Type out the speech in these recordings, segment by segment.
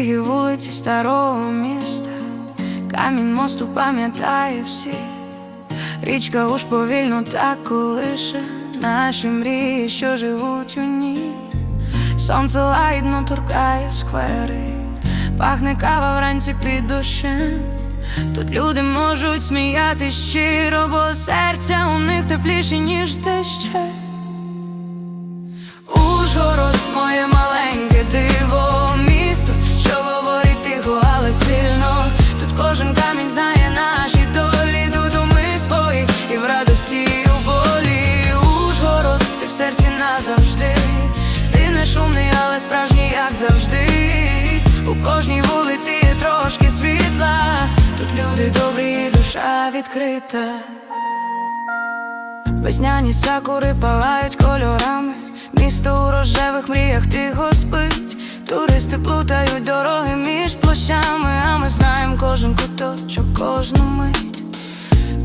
вулиці старого міста, камінь мосту пам'ятає всіх, річка уж повільно так колише наші мрії, що живуть у ній. Сонце лагідно торкає сквери, пахне кава вранці під дощем. Тут люди можуть сміяти щиро, бо серця у них тепліші, ніж те У кожній вулиці є трошки світла. Тут люди добрі, і душа відкрита. Весняні сакури палають кольорами, місто у рожевих мріях тихо спить. Туристи плутають дороги між площами, а ми знаємо кожен куточок, кожну мить.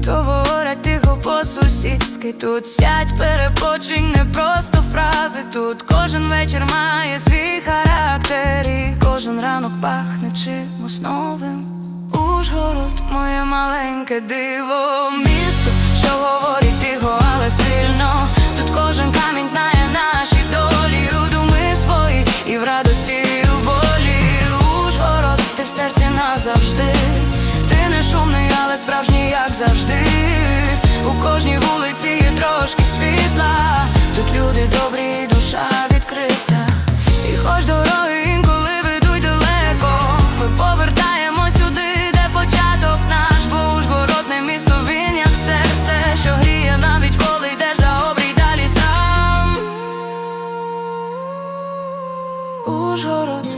То говорять тихо по-сусідськи Тут сядь, перепочинь, не просто фрази Тут кожен вечір має свій характер пахне чимось новим. Ужгород, моє маленьке диво. Місто, що говорить тихо, але сильно. Тут кожен камінь знає наші долі. У думи свої і в радості, і в болі. Ужгород, ти в серці назавжди. Ти не шумний, але справжній, як завжди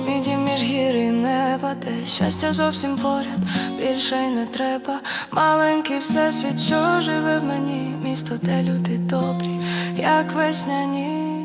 Мій дім між гір і неба, де щастя зовсім поряд, більше й не треба. Маленький всесвіт, що живе в мені, місто, де люди добрі, як весняні.